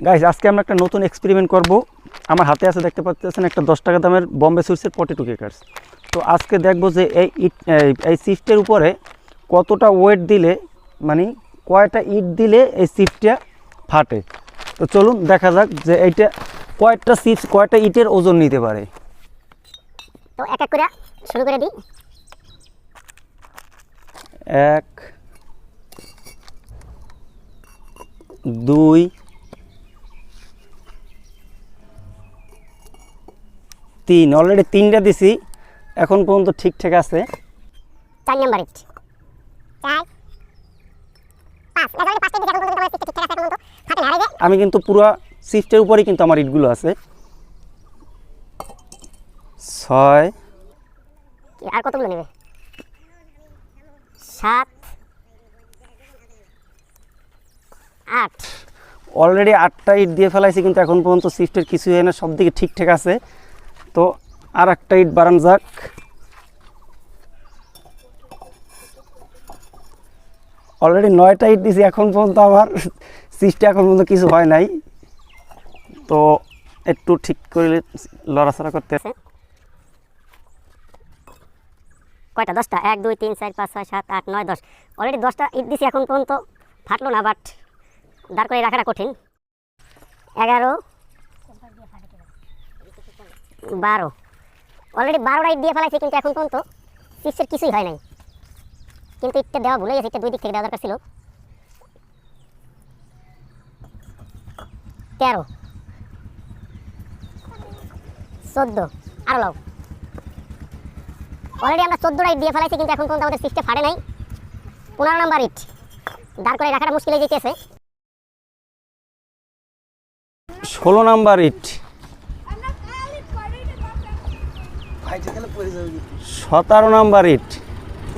Guys আজকে আমরা একটা নতুন এক্সপেরিমেন্ট করব। আমার হাতে আছে দেখতে পাচ্ছেন একটা দশ টাকা দামের বম্বে সুইটসের পটেটো কেকার্স তো আজকে দেখব যে এই ইট এই- সিফটের উপরে কতটা ওয়েট দিলে মানে কয়টা ইট দিলে এই সিফটটা ফাটে। তো চলুন দেখা যাক যে এইটা কয়টা সিফট কয়টা ইটের ওজন নিতে পারে। তো এক এক করে শুরু করে দিই। এক দুই তিন অলরেডি তিনটা দিছি এখন পর্যন্ত ঠিকঠাক আছে। চার নাম্বার ইট। আমি কিন্তু পুরো সিফটের উপরেই কিন্তু আমার ইটগুলো আছে। ছয় আর কতগুলো নেবে? সাত আট। অলরেডি আটটা ইট দিয়ে ফেলাইছি কিন্তু এখন পর্যন্ত সিফটের কিছু হয় না সব দিকে ঠিকঠাক আছে। তো আর একটা ইট বাড়ান যাক। অলরেডি নয়টা ইট দিছি এখন পর্যন্ত আমার সিফটে এখন পর্যন্ত কিছু হয় নাই। তো একটু ঠিক করে লড়াচড়া করতে কয়টা? দশটা? এক, দুই, তিন, চার, পাঁচ, ছয়, সাত, আট, নয়, দশ। অলরেডি দশটা ইট দিছি এখন পর্যন্ত, ফাটলো না বাট দাঁড় করে রাখাটা কঠিন। এগারো বারো। অলরেডি বারোটা ইট দিয়ে ফেলাইছে কিন্তু এখন পর্যন্ত সিক্সের কিছুই হয় নাই। কিন্তু ইটটা দেওয়া ভুলে গেছে, ইটটা দুই দিক থেকে দেওয়া দরকার ছিল। তেরো। চোদ্দ। আরও লাও অলরেডি আমরা চোদ্দোটা ইট দিয়ে ফেলাইছি, কিন্তু এখন পর্যন্ত আমাদের সিস্টে ফাটে নাই। পনেরো নাম্বার ইট। দাঁড় করে রাখাটা মুশকিল হয়ে যেতেছে ষোলো নাম্বার ইট। সতেরো নাম্বার ইট।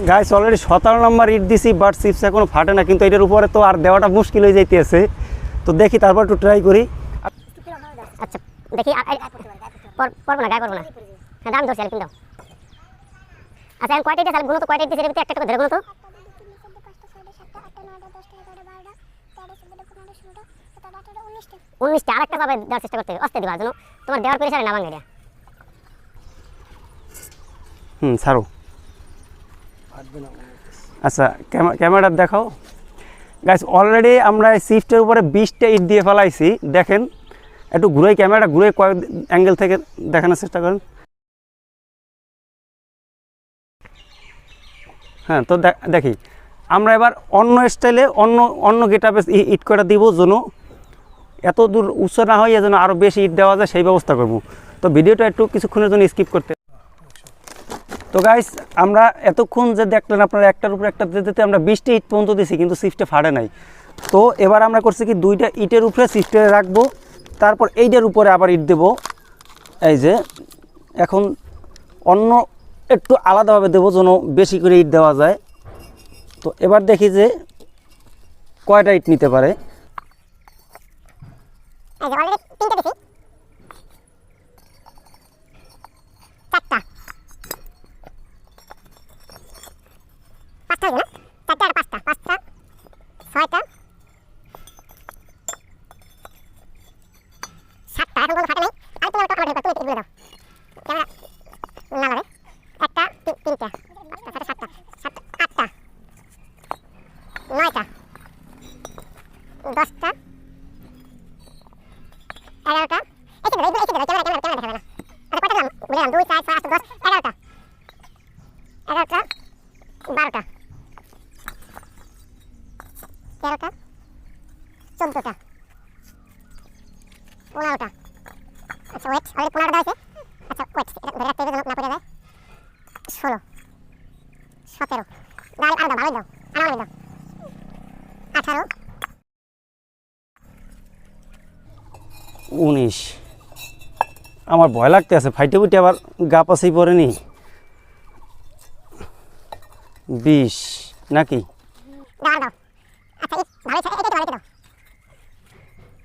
গাইস অলরেডি সতেরো নাম্বার ইট দিছি বাট চিপস এখনও ফাটে না কিন্তু এটার উপরে তো আর দেওয়াটা মুশকিল হয়ে যাইতেছে। তো দেখি তারপর একটু ট্রাই করি। আচ্ছা দেখি পরবো না গায়ে করব না। হ্যাঁ দাম ধরছি আলপিন আচ্ছা কয়টা গুলো তো কয়টা ইট দিয়েছে? একটা একটা ধরে গুলো তো। উনিশটা আরেকটা পাবে দেওয়ার চেষ্টা করতে হবে। অস্তে জন্য তোমার দেওয়ার পেরেছে না ভাঙে হুম ছাড়ো। আচ্ছা ক্যামা- ক্যামেরাটা দেখাও। গাইস অলরেডি আমরা সিফটের উপরে বিশটা ইট দিয়ে ফেলাইছি। দেখেন একটু ঘুরে ক্যামেরাটা ঘুরে কয়েক অ্যাঙ্গেল থেকে দেখানোর চেষ্টা করেন। হ্যাঁ তো দেখি। আমরা এবার অন্য স্টাইলে অন্য অন্য গেটাপে ইট কটা দিব যেন এত দূর উচ্চ না হয় যেন আরও বেশি ইট দেওয়া যায় সেই ব্যবস্থা করব। তো ভিডিওটা একটু কিছুক্ষণের জন্য স্কিপ করতে তো গাইস আমরা এতক্ষণ যে দেখলেন আপনারা একটার উপর একটা দিতে আমরা বিশটা ইট পর্যন্ত দিছি, কিন্তু সিফটে ফাড়ে নাই। তো এবার আমরা করছি কি, দুইটা ইটের উপরে সিফটে রাখব, তারপর এইটার উপরে আবার ইট দেব। এই যে, এখন অন্য একটু আলাদাভাবে দেবো যেন বেশি করে ইট দেওয়া যায়। তো এবার দেখি যে কয়টা ইট নিতে পারে। অলরেডি তিনটা দিছি। সাতটা কোনো ফাটে নাই আর তুমি আমার টক তুমি দাও ক্যামেরা না একটা তিন- তিনটা ছয়টা সাতটা সাতটা আটটা নয়টা দশটা এগারোটা আচ্ছা পনেরোটা আচ্ছা ওয়েট অলরেডি হয়েছে আচ্ছা ওয়েট এটা ধরে রাখতে হবে না পড়ে যায় ষোলো সতেরো আরও দাও ভালোই দাও আরও দাও আঠারো। উনিশ। আমার ভয় লাগতে আছে ফাইটে ফুটে আবার গা পাশেই পড়েনি। বিশ নাকি? দাঁড়াও। দাও